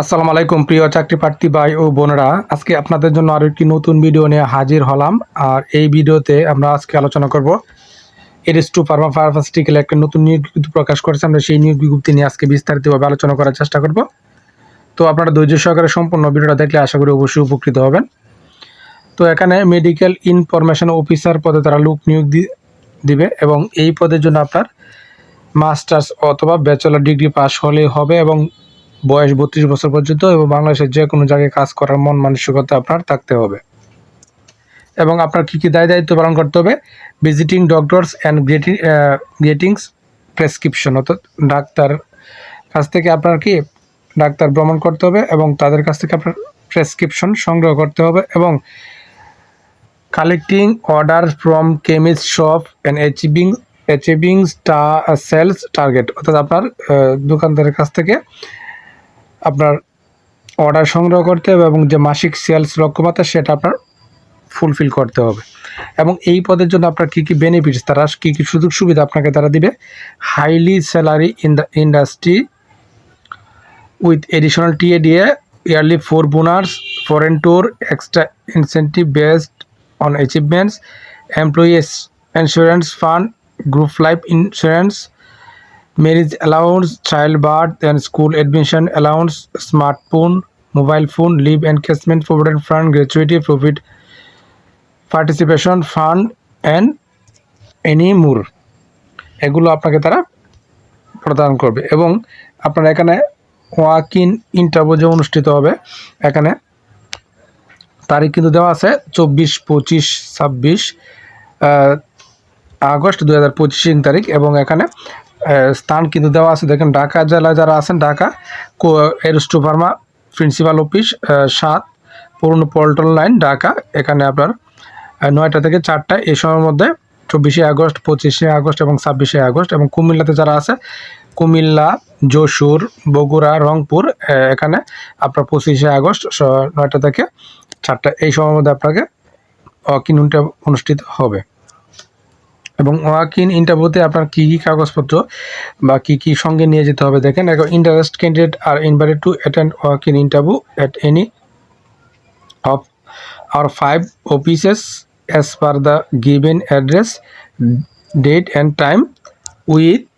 আসসালামু আলাইকুম, প্রিয় চাকরি প্রার্থী ভাই ও বোনেরা। আজকে আপনাদের জন্য আরও একটি নতুন ভিডিও নিয়ে হাজির হলাম। আর এই ভিডিওতে আমরা আজকে আলোচনা করব এরিস টু ফার্মা ফার্মাসিউটিক্যাল একটা নতুন নিয়োগ বিজ্ঞপ্তি প্রকাশ করেছে। আমরা সেই নিয়োগ বিজ্ঞপ্তি নিয়ে আজকে বিস্তারিতভাবে আলোচনা করার চেষ্টা করব। তো আপনারা ধৈর্য সহকারে সম্পূর্ণ ভিডিওটা দেখলে আশা করি অবশ্যই উপকৃত হবেন। তো এখানে মেডিকেল ইনফরমেশন অফিসার পদে তারা লোক নিয়োগ দিবে এবং এই পদের জন্য আপনার মাস্টার্স অথবা ব্যাচেলর ডিগ্রি পাস হলেই হবে এবং বয়স বত্রিশ বছর পর্যন্ত এবং বাংলাদেশের যে কোনো জায়গায় কাজ করার মন মানসিকতা আপনার থাকতে হবে। এবং আপনার কী কী দায় দায়িত্ব পালন করতে হবে? Visiting doctors and greeting gettings prescription অর্থাৎ ডাক্তার কাছ থেকে আপনার কি ডাক্তার ভ্রমণ করতে হবে এবং তাদের কাছ থেকে আপনার প্রেসক্রিপশন সংগ্রহ করতে হবে এবং collecting order from chemist shop and achieving achieving sales target অর্থাৎ আপনার দোকানদারের কাছ থেকে আপনার অর্ডার সংগ্রহ করতে হবে এবং যে মাসিক সেলস লক্ষ্যমাত্রা সেটা আপনার ফুলফিল করতে হবে। এবং এই পদের জন্য আপনার কী কী বেনিফিটস তারা কী কী সুযোগ সুবিধা আপনাকে তারা দিবে? Highly salary in the industry with additional TA DA yearly four bonuses foreign tour extra incentive based on achievements employees insurance fund group life insurance marriage allowance child birth and school admission allowance smartphone mobile phone leave encashment provident fund gratuity profit participation fund and any more এগুলো আপনাকে তারা প্রদান করবে। এবং আপনার এখানে walk in interview যে অনুষ্ঠিত হবে। এখানে তারিখ কিন্তু দেওয়া আছে চব্বিশ, পঁচিশ, ছাব্বিশ আগস্ট দু হাজার তারিখ এবং এখানে স্থান কিন্তু দেওয়া আছে। দেখেন, ঢাকা জেলায় যারা আছেন, Dhaka Aristo pharma principal office সাত, পুরনো পল্টন লাইন, ঢাকা। এখানে আপনার নয়টা থেকে চারটা, এই সময়ের মধ্যে চব্বিশে আগস্ট, পঁচিশে আগস্ট এবং ছাব্বিশে আগস্ট এবং কুমিল্লাতে যারা আছে, কুমিল্লা, যশোর, বগুড়া, রংপুর এখানে আপনার পঁচিশে আগস্ট নয়টা থেকে চারটা, এই সময়ের মধ্যে আপনাকে কিনুনটা অনুষ্ঠিত হবে। এবং ওয়াক ইন ইন্টারভিউতে আপনার কী কী কাগজপত্র বা কী কী সঙ্গে নিয়ে যেতে হবে দেখেন এখন interest candidate are invited to attend walk in interview at any of our five offices as per the given address date and time with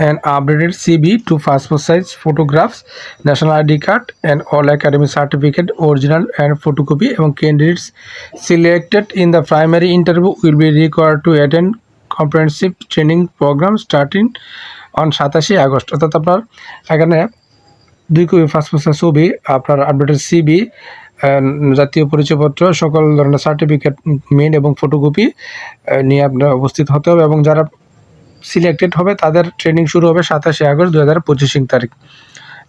an updated CV to passport size photographs, national ID card and all academic certificate original and photocopy এবং candidates selected in the primary interview will be required to attend comprehensive training program starting on সাতাশে August অর্থাৎ আপনার এখানে দুই copy passport size ছবি আপনার updated CB জাতীয় পরিচয়পত্র সকল ধরনের সার্টিফিকেট মেন এবং ফটোকপি নিয়ে আপনার উপস্থিত হতে হবে এবং যারা সিলেক্টেড হবে, তাদের ট্রেনিং শুরু হবে সাতাশে আগস্ট দু হাজার পঁচিশ তারিখ।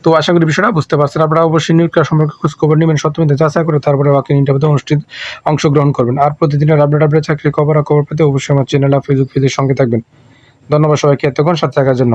তো আশা করি বিষয়টা বুঝতে পারছেন। আপনারা অবশ্যই নিয়োগ সম্পর্কে খোঁজ খবর নেবেন সত্যমিতে যাচাই করে তারপরে ওয়াকিং ইন্টারভিউতে অনুষ্ঠিত অংশগ্রহণ করবেন। আর প্রতিদিনের আপডেট আপডেট চাকরি খবর খবর পেতে অবশ্যই আমার চ্যানেল আর ফেসবুক পেজের সঙ্গে থাকবেন। ধন্যবাদ সবাইকে, এতক্ষণ সাথে থাকার জন্য।